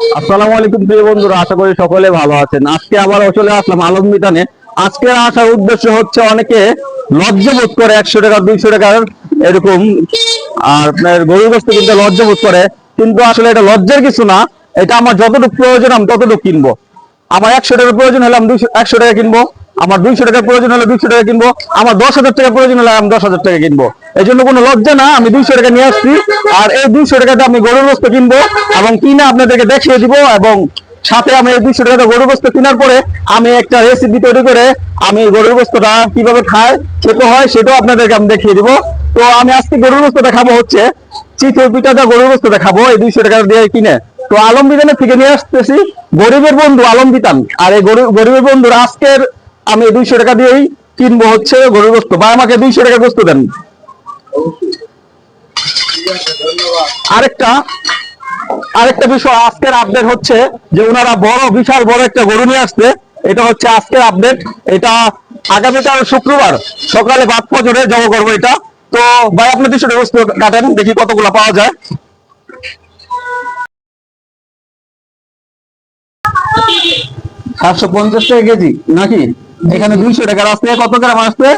আসসালামু আলাইকুম প্রিয় বন্ধুরা, আশা করি সকলে ভালো আছেন। আজকে আবার চলে আসলাম আলম মিতানে আজকে আসার উদ্দেশ্য হচ্ছে অনেকে লজ্জা বোধ করে একশো টাকা, দুইশো টাকার এরকম, আর আপনার গরুর গোস্ত কিন্তু লজ্জা বোধ করে। কিন্তু আসলে এটা লজ্জার কিছু না, এটা আমার যতটুকু প্রয়োজন আমি ততটুকু কিনবো। আমার একশো টাকার প্রয়োজন হলে আমি দুইশো, একশো টাকা কিনবো। আমার দুইশো টাকার প্রয়োজন হলে দুইশো টাকা কিনবো, আমার দশ হাজার টাকা প্রয়োজন হলে আমি দশ হাজার টাকা কিনবো। এই জন্য কোনো লজ্জা না, আমি দুইশো টাকা নিয়ে আসছি। আর এই দুইশো টাকাতে আমি গরুর বস্তু কিনবো এবং কিনে আপনাদেরকে দেখিয়ে দিব এবং সাথে আমি এই দুইশো টাকা গরুর বস্তু কেনার পরে আমি একটা রেসিপি তৈরি করে আমি গরুর বস্তুটা কীভাবে খায়, খেতে হয় সেটাও আপনাদেরকে আমি দেখিয়ে দিব। তো আমি আজকে গরুর গোস্তটা খাব হচ্ছে চিতই পিঠাটা গরুর গোস্তটা খাব, এই দুইশো টাকা দিয়ে কিনে। তো আলম বিতানের থেকে নিয়ে আসতেছি, গরিবের বন্ধু আলম বিতান আর এই গরিবের বন্ধুরা আজকের আমি দুইশো টাকা দিয়েই কিনবো হচ্ছে গরুর গোস্ত। বা আমাকে দুইশো টাকা গোস্ত দেন। আরেকটা আরেকটা বিষয় আজকের আপডেট হচ্ছে যে ওনারা বড়, বিশাল বড় একটা গরু নিয়ে আসছে। এটা হচ্ছে আজকের আপডেট এটা আগামীকাল শুক্রবার সকালে বাদ ফজরে জমা করব এটা। তো ভাই, আপনি দুশো টাকা গোস্ত কাটেন, দেখি কতগুলো পাওয়া যায়। সাতশো পঞ্চাশ টাকা কেজি, নাকি? এখানে দুইশো টাকার আসছে কত গ্রাম আসছে?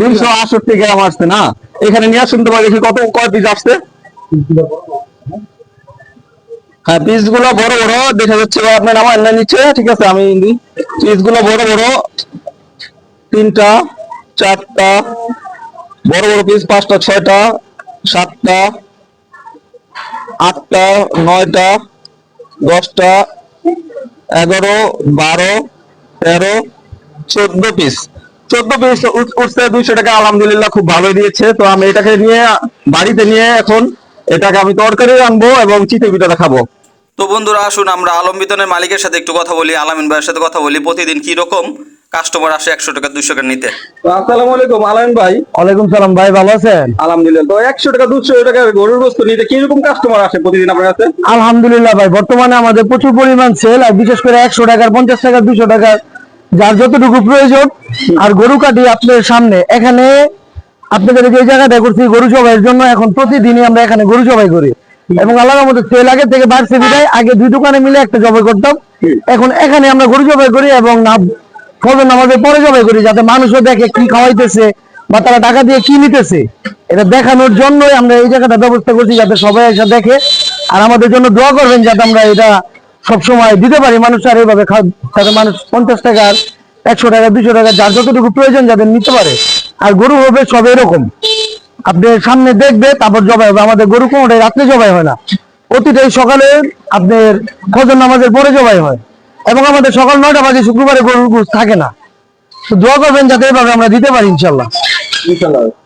দুইশো আটষট্টি গ্রাম। আসছে না? এখানে নিয়ে শুনতে পারি কত কয় পিস আসছে? হ্যাঁ পিসগুলো বড় বড় দেখা যাচ্ছে আপনার আমার না নিচ্ছে ঠিক আছে আমি পিসগুলো বড় বড় তিনটা চারটা বড় বড় পিস পাঁচটা ছয়টা সাতটা আটটা নয়টা দশটা এগারো বারো তেরো চোদ্দ পিস চোদ্দ পিস উঠছে দুইশো টাকা আলহামদুলিল্লাহ খুব ভালো দিয়েছে। তো আমি এটাকে নিয়ে বাড়িতে নিয়ে এখন এটাকে আমি তরকারি রাখব এবং চিতে পিঠাটা খাব তো বন্ধুরা আসুন আমরা আলম বিতনের মালিকের সাথে একটু কথা বলি আলামিন ভাইয়ের সাথে কথা বলি। প্রতিদিন কি রকম? কাস্টমার আসে একশো টাকা দুশো টাকা নিতে। আসসালামু আলাইকুম আলামিন ভাই। ওয়ালাইকুম সালাম ভাই ভালো আছেন? আলহামদুলিল্লাহ। তো একশো টাকা দুশো টাকা গরুর গোস্ত নিতে কীরকম কাস্টমার আসে প্রতিদিন আপনার কাছে? আলহামদুলিল্লাহ ভাই। বর্তমানে আমাদের প্রচুর পরিমাণ সেল আর বিশেষ করে একশো টাকার পঞ্চাশ টাকা দুশো টাকার যার যতটুকু প্রয়োজন, আর গরু কাটি আপনার সামনে। এখানে আপনাদের যে জায়গাটা করছি গরু জবাইয়ের জন্য। এখন প্রতিদিনই আমরা এখানে গরু জবাই করি। এবং আল্লাহর মধ্যে সেল আগে থেকে বাড়ছে বিদায়। আগে দুই দোকানে মিলে একটা জবাই করতাম। এখন এখানে আমরা গরু জবাই করি এবং না, ফজর নামাজের পরে জবাই করি, যাতে মানুষও দেখে কি খাওয়াইতেছে বা তারা টাকা দিয়ে কি নিতেছে। এটা দেখানোর জন্যই আমরা এই জায়গাটা ব্যবস্থা করছি, যাতে সবাই এসে দেখে। আর আমাদের জন্য দোয়া করবেন যাতে আমরা এটা সবসময় দিতে পারি মানুষ আর এইভাবে খাওয়া- মানুষ পঞ্চাশ টাকার একশো টাকা, দুশো টাকা, যার যতটুকু প্রয়োজন যাতে নিতে পারে। আর গরু হবে সব এরকম। আপনি সামনে দেখবে, তারপর জবাই হবে। আমাদের গরু কোনোটাই রাত্রে জবাই হয় না। প্রতিটাই সকালে আপনার ফজর নামাজের পরে জবাই হয়। এবং আমাদের সকাল নয়টা বাজে শুক্রবারে গরুর গোশ থাকে না। তো দোয়া করবেন যাতে এভাবে আমরা দিতে পারি, ইনশাল্লাহ। ইনশাল্লাহ।